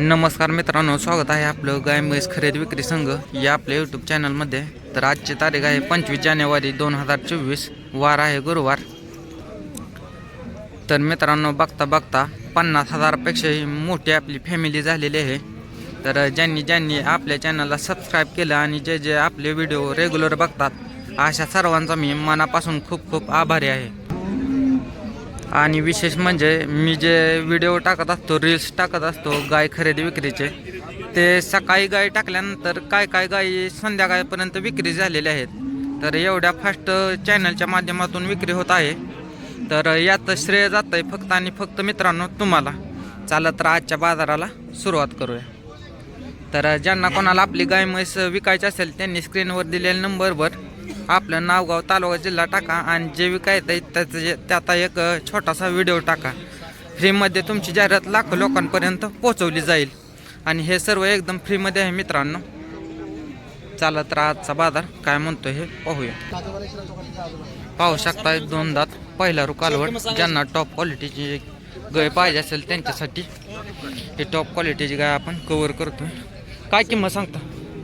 नमस्कार मित्रांनो स्वागत आहे आपलं गाय म्हैस खरेदी विक्री संघ या आपल्या यूट्यूब चॅनलमध्ये तर आजची तारीख आहे पंचवीस जानेवारी दोन हजार चोवीस वार आहे गुरुवार. तर मित्रांनो बघता बघता पन्नास हजारापेक्षाही मोठी आपली फॅमिली झालेली आहे. तर ज्यांनी ज्यांनी आपल्या चॅनलला सबस्क्राईब केलं आणि जे जे आपले व्हिडिओ रेग्युलर बघतात अशा सर्वांचा मी मनापासून खूप खूप आभारी आहे. आणि विशेष म्हणजे मी जे व्हिडिओ टाकत असतो रील्स टाकत असतो गाय खरेदी विक्रीचे ते सकाळी गाय टाकल्यानंतर काय काय गायी संध्याकाळपर्यंत विक्री झालेल्या आहेत. तर एवढ्या फास्ट चॅनलच्या माध्यमातून विक्री होत आहे. तर यात श्रेय जात आहे फक्त आणि फक्त मित्रांनो तुम्हाला. चालत तर आजच्या बाजाराला सुरुवात करूया. तर ज्यांना कोणाला आपली गाय म्हैस विकायची असेल त्यांनी स्क्रीनवर दिलेल्या नंबरवर आपलं नावगाव तालुका जिल्हा टाका आणि जे विकायचं आहे त्याचं जे त्याचा एक छोटासा व्हिडिओ टाका. फ्रीमध्ये तुमची जाहिरात लाखो लोकांपर्यंत पोहोचवली जाईल. आणि हे सर्व एकदम फ्रीमध्ये आहे मित्रांनो. चला तर आजचा बाजार काय म्हणतो हे पाहूया. पाहू शकता एक दोन दात पहिला रुकालवट ज्यांना टॉप क्वालिटीची गाय पाहिजे असेल त्यांच्यासाठी. हे टॉप क्वालिटीची गाय आपण कवर करतो काय किंमत सांगता?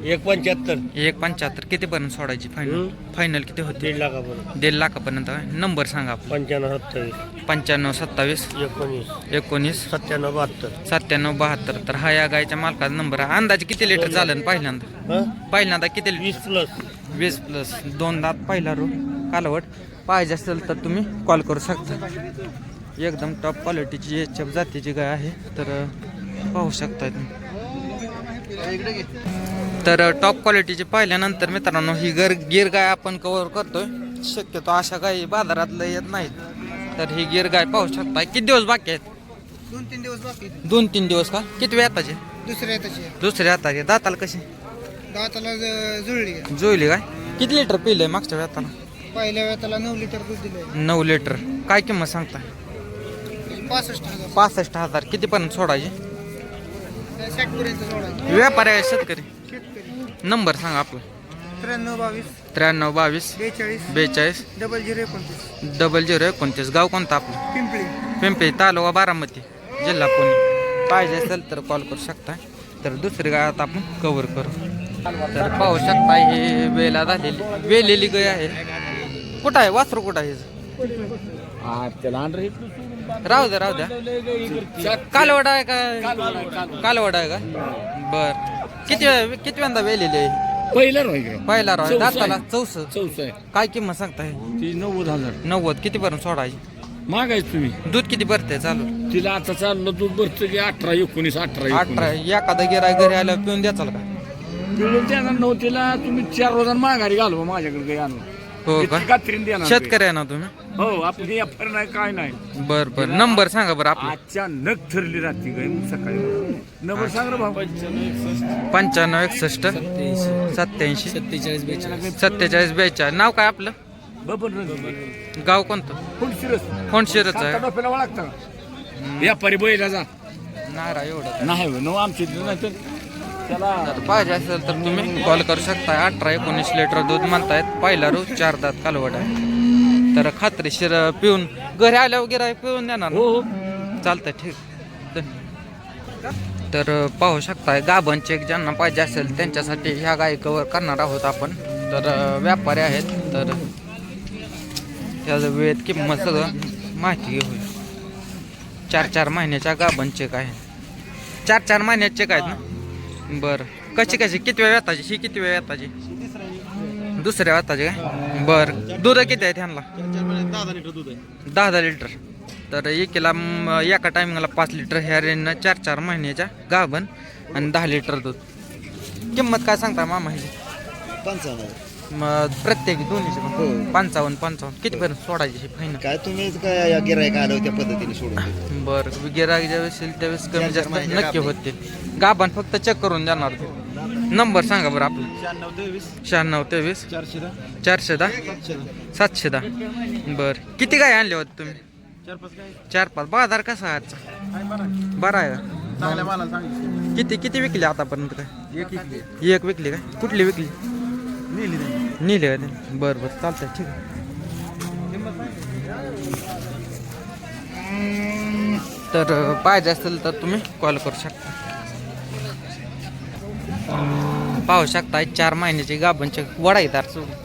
एक पंच्याहत्तर. एक पंच्याहत्तर. कितीपर्यंत सोडायची फायनल हम्म. फायनल किती होते? दीड लाखापर्यंत. दीड लाखापर्यंत नंबर सांगा आपला. पंच्याण्णव सत्तावीस. पंच्याण्णव सत्तावीस. एकोणीस. एकोणीस. सत्त्याण्णव बहात्तर. सत्त्याण्णव बहात्तर. तर हा या गायच्या मालकाचा नंबर आहे. अंदाजे किती लिटर चालेल पहिल्यांदा? हं? पहिल्यांदा किती लिटर वीस प्लस वीस प्लस दोन दात पहिला रो. कालवट. पाहिजे असेल तर तुम्ही कॉल करू शकता. एकदम टॉप क्वालिटीची एच एफ जातीची गाय आहे. तर अं, पाहू शकता तुम्ही. तर टॉप क्वालिटीची पाहिल्यानंतर मित्रांनो ही गर गिर गाय आपण कव्हर करतोय. शक्यतो अशा गायी बाजारात लय येत नाहीत. तर ही गिर गाय पाहू शकता किती दिवस बाकी आहेत? दोन तीन दिवस बाकी. दोन तीन दिवस का? किती वेळ आताचे दुसऱ्या त्याची दुसऱ्या हाताचे दाताला कशी? दाताला जुळली. जुळली काय? किती लिटर पिलंय मागच्या वेळाला पहिल्या वेळा त्याला नऊ लिटर दूध दिलंय. नऊ लिटर. काय किंमत सांगता पासष्ट हजार. पासष्ट हजार. कितीपर्यंत सोडायचे? साठ पर्यंत सोडायची. व्यापारी आहे शेतकरी. नंबर सांगा आपला. त्र्याण्णव बावीस. त्र्याण्णव बावीस. बेचाळीस. बेचाळीस. डबल झिरो एकोणतीस. डबल झिरो एकोणतीस. गाव कोणतं आपलं? पिंपळी पिंपरी तालुका बारामती जिल्हा पुणे. पाहिजे असेल तर कॉल करू शकता. तर दुसरी गाय आता आपण कव्हर करू. तर पाहू शकता ही वेला झालेली. वेलेली गाय आहे. कुठं आहे? वासरू कुठं आहे हिचं? राहू द्या राहू द्या. कालवड आहे का? कालवड आहे का? बर. किती वेळ किती वेळा वेलेली पहिला रोय पहिला राव चौसा आहे. दाताला चौस. चौसा आहे. काय किंमत सांगताय? ती नव्वद हजार. नव्वद. किती पर्यंत सोडायची? मागायच तुम्ही. दूध किती भरते चालू. तिला आता चाललं दूध भरतं की अठरा एकोणीस अठरा अठरा. एखादा गिराय घरी आल्यावर पिऊन द्याचाल का? पिळून देणार नव्हतं तिला. तुम्ही चार रोजान माघारी घालवा माझ्याकडे काही आणून हो का? इतकी शेतकरी आहे ना तुम्ही? हो आपली अफर नाही काय नाही. बर बर. नंबर सांगा बरं आपला. अचानक ठरली राहते गाय मग सकाळी. नंबर सांग रे भाऊ. पंच्याण्णव एकसष्ट. सत्याऐंशी सत्तेचाळीस बेचाळीस. सत्तेचाळीस बेचाळीस नाव काय आपलं? बबन रंग गाव कोणतं? फुल कोणशिरच आहे. डोक्याला वळखता व्यापारी बैला जा नारा एवढं. नाही हो, नऊ आमची नाही तर तर पाहिजे असेल तर तुम्ही कॉल करू शकता अठरा एकोणीस लिटर दूध म्हणतायत. पहिला रोज चार दात कालवड आहे. तर खात्रीशीर पिऊन घरी आल्यावर गिराय पिऊन देणार? हो हो. चालतंय ठीक. धन्यवाद. तर पाहू शकताय गाभण चेक ज्यांना पाहिजे असेल त्यांच्यासाठी ह्या गायी कवर करणार आहोत आपण. तर व्यापारी आहेत. तर त्याचं वेळेत किंमत सगळं माहिती घेऊया. चार चार महिन्याच्या गाभण चेक आहे. चार चार महिन्याचे चेक आहेत ना? बरं. कशी कशी? किती वेळ येताची? ही किती वेळ येताची? दुसऱ्या वाताची काय बरं. दूध किती आहे त्यांना दहा दहा लिटर. तर एकीला एका टायमिंगला पाच लिटर ह्या रेंजनं चार चार महिन्याच्या गाभण आणि दहा लिटर दूध. किंमत काय सांगता मामा ह्याची? मग प्रत्येक दोन्हीची पण. पंचावन्न पंचावन्न. कितीपर्यंत सोडायची फायनल काय तुम्हीच काय गिरायक आलो त्या पद्धतीने सोडून देतो. बरं गिराग ज्यावेळेस येईल त्यावेळेस कमी चार जास्त नक्की. होतील गाभण फक्त चेक करून देणार ते नंबर सांगा बरं आपलं. शहाण्णव तेवीस. चारशे दहा. सातशे दहा. बरं. किती गाय आणले होते तुम्ही? चार पाच बाजार कसा आहे आजचा? बरा. आहे का? किती किती विकली आतापर्यंत काय? एक विकली. काय कुठली विकली? नेली का बरं बरं चालतंय ठीक आहे. तर पाहिजे असेल तर तुम्ही कॉल करू शकता. पाहू शकता चार महिन्याची गाभणचे वडा येतात सोडून.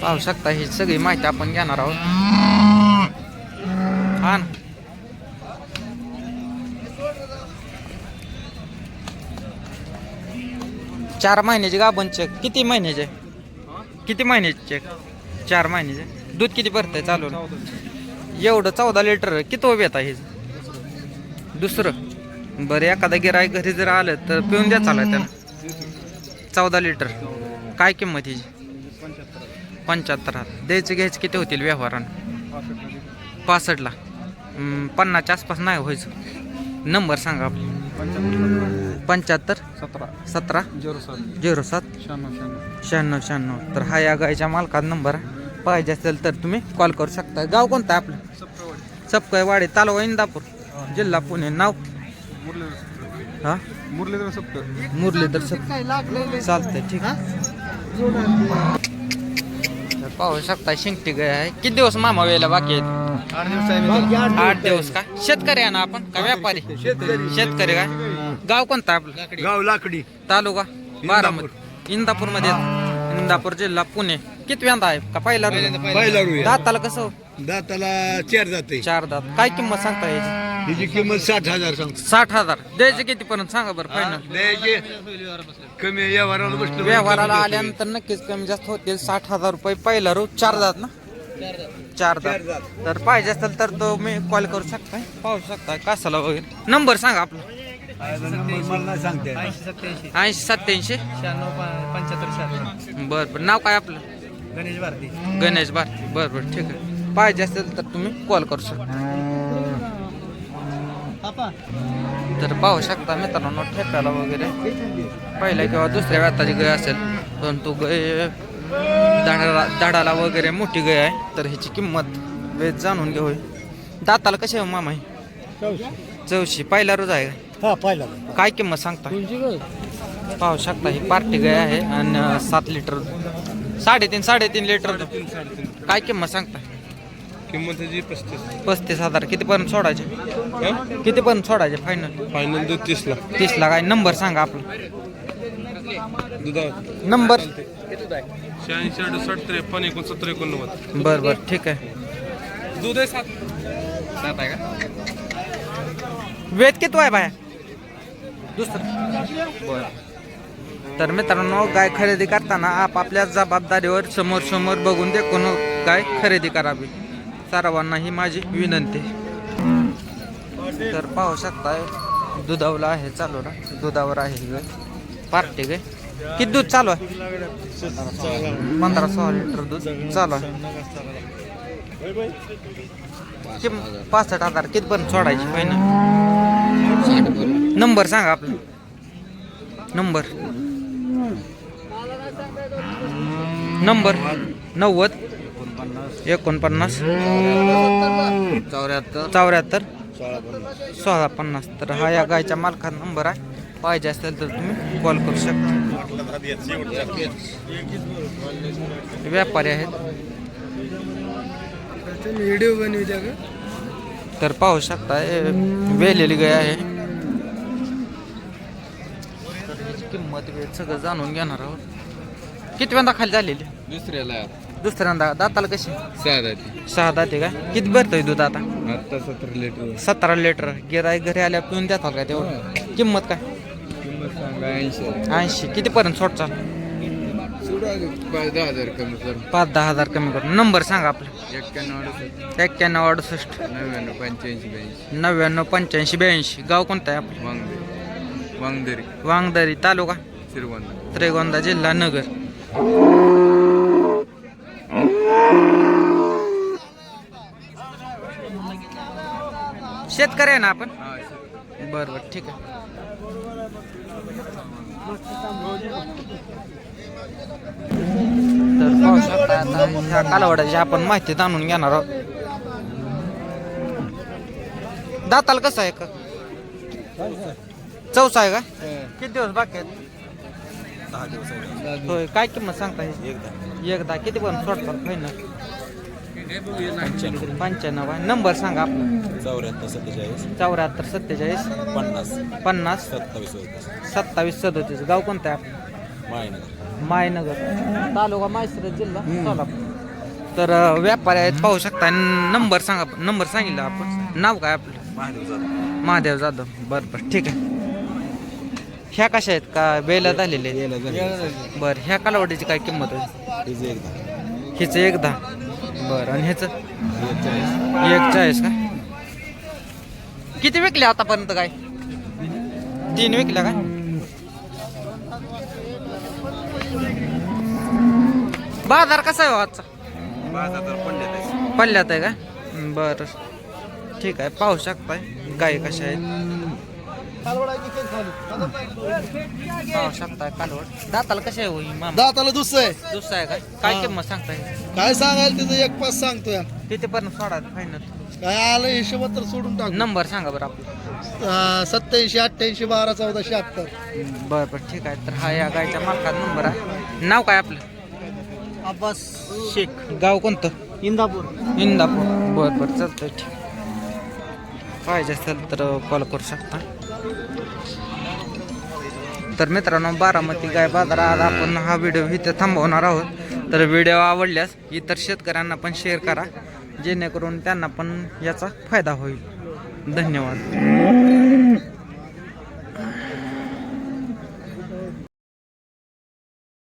पाहू शकता ही सगळी माहिती आपण घेणार आहोत. हा ना? चार महिन्याचे गाभण चेक किती महिन्याचे? किती महिन्याचे चेक चार महिन्याचे. दूध किती भरतंय चालू एवढं चौदा लिटर किती उभे आहे दुसरं. बरं एखादा गिराय घरी जर आलं तर पिऊन द्या चालत त्याला. चौदा लिटर काय किंमत हिची पंच्याहत्तर. द्यायचे घ्यायचे किती होतील व्यवहारानं? पासष्टला. पन्नासच्या आसपास नाही व्हायचं. नंबर सांगा आपले. पंच्याहत्तर सतरा. सतरा झिरो सात. झिरो सात. शहाण्णव शहाण्णव. शहाण्णव शहाण्णव. तर हा या गायच्या मालकाचा नंबर आहे. पाहिजे असेल तर तुम्ही कॉल करू शकता. गाव कोणतं आहे आपलं? सपकाळवाडी. तालुका इंदापूर. जिल्हा पुणे. नाव? मुरलीधर हा? मुरलीधर सप्त मुरलीधर सप चालतंय ठीक पाहू शकता शिंगटी गाय आहे. किती दिवस मामा वेळेला बाकी आहेत? आठ दिवस का? शेतकरी आहे ना आपण? का व्यापारी? शेतकरी. काय गाव कोणतं आहे आपलं गाव लाकडी. तालुका? बारामती. इंदापूरमध्ये इंदापूर जिल्हा पुणे. किती व्यांदा आहे? का पहिला? पहिला. दाताला कसं? दाताला चार जाते चार दात. काय किंमत सांगता याची? हिची किंमत साठ हजार सांगतो. साठ हजार. द्यायचे किती पर्यंत? सांगा बरं फायनल द्यायचे. कमी व्यवहाराला बसलो. व्यवहाराला आल्यानंतर नक्कीच कमी जास्त होतील. साठ हजार रुपये पहिला रू चार दात ना? चार दात तर पाहिजे असेल तर तो मी कॉल करू शकता पाहू शकता कासाला वगैरे नंबर सांगा आपला. मला नाही सांगते ऐंशी सत्याऐंशी शहाण्णव पंच्याहत्तर बरं बरं. नाव काय आपलं? गणेश भारती. गणेश भारती. बरं बरं. ठीक आहे. पाहिजे असेल तर तुम्ही कॉल करू शकता. तर पाहू शकता मित्रांनो ठेप्याला वगैरे. पहिल्या किंवा दुसऱ्या व्याताची गाय असेल परंतु गाय दाडाला दाडाला वगैरे मोठी गाय आहे तर ह्याची किंमत वेळ जाणून घेऊ. दाताला कशी आहे मामा चौशी. पहिला रोज आहे? हा काय किंमत सांगता? पाहू शकता ही पार्टी गाय आहे आणि सात लिटर. साडेतीन साडेतीन लिटर. काय किंमत सांगता? किंमत पस्तीस हजार. कितीपर्यंत सोडायचे? कितीपर्यंत सोडायचे फायनल फायनल दूध तीसला. तीसला काय? नंबर सांगा आपला. दुधा नंबर शहाऐंशी अडुसष्ट त्रेपन्न एकोणसत्तर एकोणनव्वद बर बर ठीक आहे. दूध आहे सात. सात आहे का? वेद किती आहे बाया? दुसरं. बर. तर मित्रांनो गाय खरेदी करताना आपापल्या जबाबदारीवर समोर समोर बघून देखून गाय खरेदी करावी. सर्वांना ही माझी विनंती. तर पाहू शकताय दुधावला आहे चालू ना. दुधावर आहे पार्टी गे किती दूध चालू आहे? पंधरा सोळा लिटर दूध चालू आहे. किम पासष्ट हजार. किती पण सोडायची पहिला नंबर सांगा आपला. नंबर नंबर नव्वद. एकोणपन्नास. चौऱ्याहत्तर चौऱ्याहत्तर. सोळा पन्नास. तर हा या गायच्या मालकाचा नंबर आहे. पाहिजे असेल तर तुम्ही कॉल करू शकता. व्यापारी आहेत. व्हिडिओ तर पाहू शकता वेलेली गाय आहे. किंमत वेळ सगळं जाणून घेणार आहोत. किती वेळा खाली झालेली? दुसऱ्याला. दुसऱ्यांदा दाताला कशी? सहा सहा दाते का? किती भरतोय दूध आता? सतरा लिटर. सतरा लिटर. गिराय घरी आल्या पिऊन देतात का तेवढं? किंमत काय? किंमत सांगा ऐंशी. ऐंशी. किती पर्यंत सोडचाल सोडा पाच दहा हजार कमी कर. पाच दहा हजार कमी करून नंबर सांगा आपला. एक्क्याण्णव अडुसष्ट. एक्क्याण्णव अडुसष्ट. नव्याण्णव पंच्याऐंशी ब्याऐंशी. नव्याण्णव पंच्याऐंशी ब्याऐंशी. गाव कोणतं आहे आपलं? वांगदरी. वांगदरी. तालुका? श्रीगोंदा त्रेगोंदा जिल्हा नगर. शेतकरी आहे ना आपण? बर बर ठीक आहे. तर पाहू शकता आता ह्या कालवडाची आपण माहिती जाणून घेणार आहोत. दाताल कसं आहे का? चौसा आहे का? किती दिवस बाकी आहेत? होय काय किंमत सांगता हे? एकदा किती पण सोडतात फायनल पंच्याण्णव. आहे नंबर सांगा आपला. चौऱ्याहत्तर सत्तेचाळीस. चौऱ्याहत्तर सत्तेचाळीस. पन्नास. पन्नास. सत्तावीस चौतीस सत्तावीस सदोतीस. गाव कोणतं आहे आपलं? मायनगर. मायनगर. तालुका मायसर जिल्हा सोलापूर. तर अं, व्यापारी आहेत पाहू शकता. नंबर सांगा. नंबर सांगितलं आपण. नाव काय आपलं? महादेव जाधव. महादेव जाधव. बरं बरं. ठीक आहे. ह्या कशा आहेत? का बेला झालेले आहेत? बरं ह्या कालावडीची काय किंमत होईल तिचे एकदा हिचं एक दहा. बरं आणि ह्याचं? एक चाळीस एक चाळीस का? किती विकले आतापर्यंत काय? तीन विकल्या काय बाजार कसा आहे हो आजचा? पडल्यात आहे का? बरं. ठीक आहे पाहू शकताय गाय कशा आहेत. पाहू शकताय कालवड दाताला कशा आहे होई मामा? दाताला दुसरं आहे. दुसरा आहे का? काय किंमत सांगताय? काय सांगायला तिथं एक पाच सांगतोय कितीपर्यंत सोडा फायनल? काय आलं हिशोबात तर सोडून टाक. नंबर सांगा बरं आपला. सत्याऐंशी अठ्ठ्याऐंशी बारा चौदा शहात्तर. बरं बरं ठीक आहे. तर हा या गायच्या मालकाचा नंबर आहे. नाव काय आपलं? अब्बास शेख. गाव कोणतं? इंदापूर. इंदापूर. बरं बरं चालतंय ठीक. पाहिजे असेल तर कॉल करू शकता. तर मित्रांनो बारामती गाय बाजारात आपण हा व्हिडिओ इथे थांबवणार आहोत. तर व्हिडिओ आवडल्यास इतर शेतकऱ्यांना पण शेअर करा जेणेकरून त्यांना पण याचा फायदा होईल. धन्यवाद.